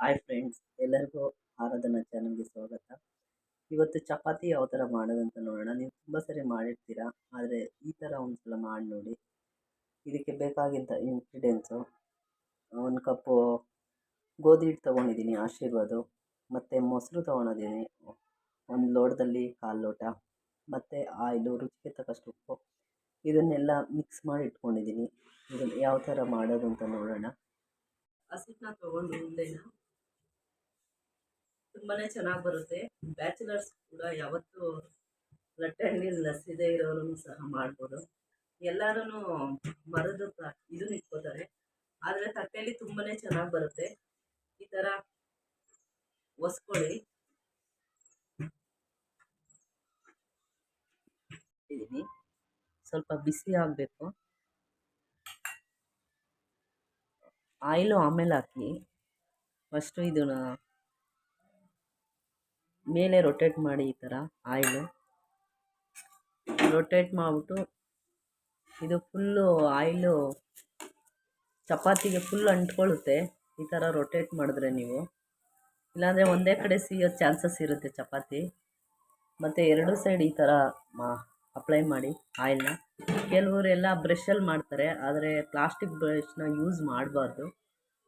Hi friends ಎಲ್ಲರಿಗೂ ಆರಾಧನಾ ಚಾನಲ್ಗೆ ಸ್ವಾಗತ. ಇವತ್ತು ಚಪಾತಿ ಯಾವ ಥರ ಮಾಡೋದಂತ ನೋಡೋಣ. ನೀವು ತುಂಬ ಸರಿ ಮಾಡಿರ್ತೀರಾ? ಆದರೆ ಈ ಥರ ಒಂದು ಸಲ ಮಾಡಿ ನೋಡಿ. ಇದಕ್ಕೆ ಬೇಕಾಗಿದ್ದ ಇಂಗ್ರೀಡಿಯೆಂಟ್ಸು ಒಂದು ಕಪ್ಪು ಗೋಧಿ ಹಿಟ್ಟು ತೊಗೊಂಡಿದ್ದೀನಿ, ಆಶೀರ್ವಾದ. ಮತ್ತು ಮೊಸರು ತೊಗೊಂಡಿದ್ದೀನಿ, ಒಂದು ಲೋಟದಲ್ಲಿ ಕಾಲು ಲೋಟ. ಮತ್ತು ಆಯಿಲು, ರುಚಿಗೆ ತಕ್ಕಷ್ಟು ಉಪ್ಪು. ಇದನ್ನೆಲ್ಲ ಮಿಕ್ಸ್ ಮಾಡಿ ಇಟ್ಕೊಂಡಿದ್ದೀನಿ. ಇದನ್ನು ಯಾವ ಥರ ಮಾಡೋದು ಅಂತ ನೋಡೋಣ. ಹಸಿಟ್ಟನ್ನ ತೊಗೊಂಡು ಉಂಡೆನ ತುಂಬಾ ಚೆನ್ನಾಗಿ ಬರುತ್ತೆ. ಬ್ಯಾಚುಲರ್ಸ್ ಕೂಡ ಯಾವತ್ತು ಲಟ್ಟೆ ಹಣ್ಣಿನ ಲಸಿದೆ ಇರೋರು ಸಹ ಮಾಡ್ಬೋದು. ಎಲ್ಲರೂ ಮರದ ಇದು ಇಟ್ಕೋತಾರೆ. ಆದರೆ ತಟ್ಟೆಯಲ್ಲಿ ತುಂಬಾನೇ ಚೆನ್ನಾಗಿ ಬರುತ್ತೆ. ಈ ಥರ ಒಸ್ಕೊಳ್ಳಿ. ಇದ್ದೀನಿ. ಸ್ವಲ್ಪ ಬಿಸಿ ಆಗಬೇಕು. ಆಯಿಲು ಆಮೇಲೆ ಹಾಕಿ. ಫಸ್ಟು ಇದನ್ನ ಮೇಲೆ ರೊಟೇಟ್ ಮಾಡಿ ಈ ಥರ ಆಯಿಲು ರೊಟೇಟ್ ಮಾಡಿಬಿಟ್ಟು ಇದು ಫುಲ್ಲು ಆಯಿಲು ಚಪಾತಿಗೆ ಫುಲ್ ಅಂಟ್ಕೊಳ್ಳುತ್ತೆ. ಈ ಥರ ರೊಟೇಟ್ ಮಾಡಿದ್ರೆ ನೀವು. ಇಲ್ಲಾಂದರೆ ಒಂದೇ ಕಡೆ ಸಿಯೋ ಚಾನ್ಸಸ್ ಇರುತ್ತೆ ಚಪಾತಿ. ಮತ್ತು ಎರಡು ಸೈಡ್ ಈ ಥರ ಮಾ ಅಪ್ಲೈ ಮಾಡಿ ಆಯಿಲ್ನ ಕೆಲವರೆಲ್ಲ ಬ್ರಷಲ್ಲಿ ಮಾಡ್ತಾರೆ, ಆದರೆ ಪ್ಲಾಸ್ಟಿಕ್ ಬ್ರಷ್ನ ಯೂಸ್ ಮಾಡಬಾರ್ದು.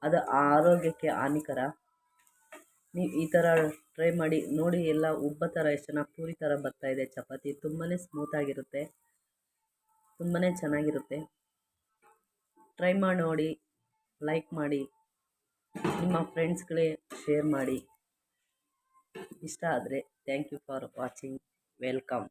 ಅದು ಆರೋಗ್ಯಕ್ಕೆ ಹಾನಿಕರ. ನೀವು ಈ ಥರ ಟ್ರೈ ಮಾಡಿ, ನೋಡಿ ಎಲ್ಲ ಉಬ್ಬ ಥರ ಎಷ್ಟು ಚೆನ್ನಾಗಿ ಪೂರಿ ಥರ ಬರ್ತಾಯಿದೆ ಚಪಾತಿ ತುಂಬಾ ಸ್ಮೂತಾಗಿರುತ್ತೆ ತುಂಬಾ ಚೆನ್ನಾಗಿರುತ್ತೆ. ಟ್ರೈ ಮಾಡಿ ನೋಡಿ ಲೈಕ್ ಮಾಡಿ, ನಿಮ್ಮ ಫ್ರೆಂಡ್ಸ್ಗಳೇ ಶೇರ್ ಮಾಡಿ. ಇಷ್ಟ ಆದರೆ thank you for watching welcome